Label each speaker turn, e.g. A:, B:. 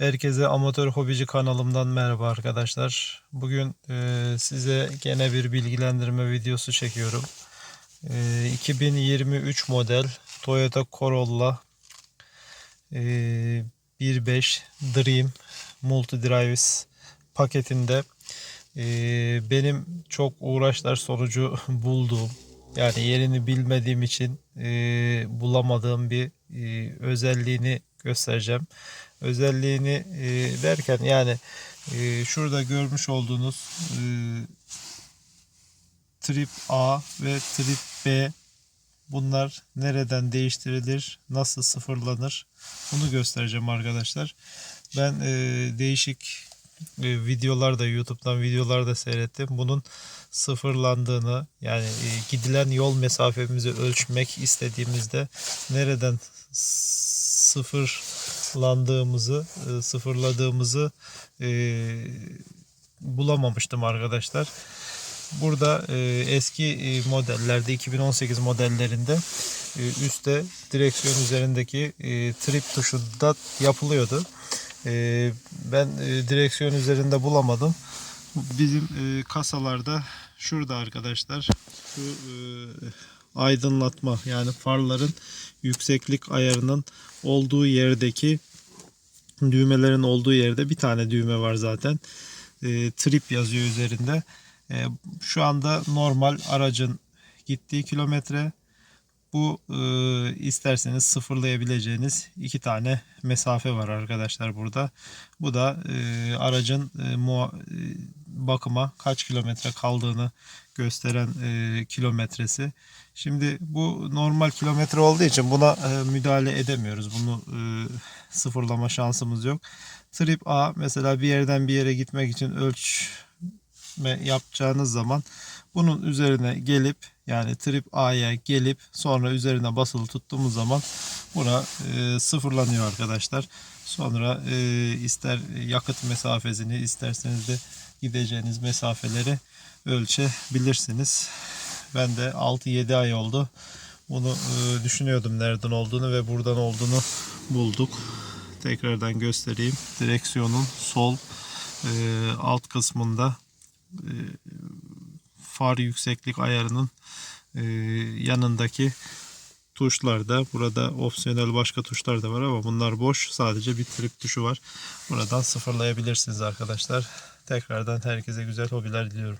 A: Herkese Amatör Hobici kanalımdan merhaba arkadaşlar. Bugün e, size gene bir bilgilendirme videosu çekiyorum. E, 2023 model Toyota Corolla e, 1.5 Dream Multi Drives paketinde e, benim çok uğraşlar sonucu bulduğum yani yerini bilmediğim için e, bulamadığım bir e, özelliğini göstereceğim. Özelliğini e, derken yani e, şurada görmüş olduğunuz e, trip A ve trip B bunlar nereden değiştirilir, nasıl sıfırlanır bunu göstereceğim arkadaşlar. Ben e, değişik e, videolarda YouTube'dan videolarda seyrettim. Bunun sıfırlandığını yani e, gidilen yol mesafemizi ölçmek istediğimizde nereden sıfırlandığımızı e, sıfırladığımızı e, bulamamıştım arkadaşlar. Burada e, eski e, modellerde 2018 modellerinde e, üstte direksiyon üzerindeki e, trip tuşu da yapılıyordu. E, ben e, direksiyon üzerinde bulamadım. Bizim e, kasalarda şurada arkadaşlar şu e, aydınlatma yani farların yükseklik ayarının olduğu yerdeki düğmelerin olduğu yerde bir tane düğme var zaten. E, trip yazıyor üzerinde. E, şu anda normal aracın gittiği kilometre bu e, isterseniz sıfırlayabileceğiniz iki tane mesafe var arkadaşlar burada. Bu da e, aracın e, muha- e, bakıma kaç kilometre kaldığını gösteren e, kilometresi. Şimdi bu normal kilometre olduğu için buna e, müdahale edemiyoruz. Bunu e, sıfırlama şansımız yok. Trip A mesela bir yerden bir yere gitmek için ölçme yapacağınız zaman bunun üzerine gelip yani trip A'ya gelip sonra üzerine basılı tuttuğumuz zaman buna e, sıfırlanıyor arkadaşlar. Sonra e, ister yakıt mesafesini isterseniz de gideceğiniz mesafeleri ölçebilirsiniz. Ben de 6-7 ay oldu. Bunu e, düşünüyordum nereden olduğunu ve buradan olduğunu bulduk. Tekrardan göstereyim. Direksiyonun sol e, alt kısmında e, far yükseklik ayarının yanındaki tuşlarda burada opsiyonel başka tuşlar da var ama bunlar boş. Sadece bir trip tuşu var. Buradan sıfırlayabilirsiniz arkadaşlar. Tekrardan herkese güzel hobiler diliyorum.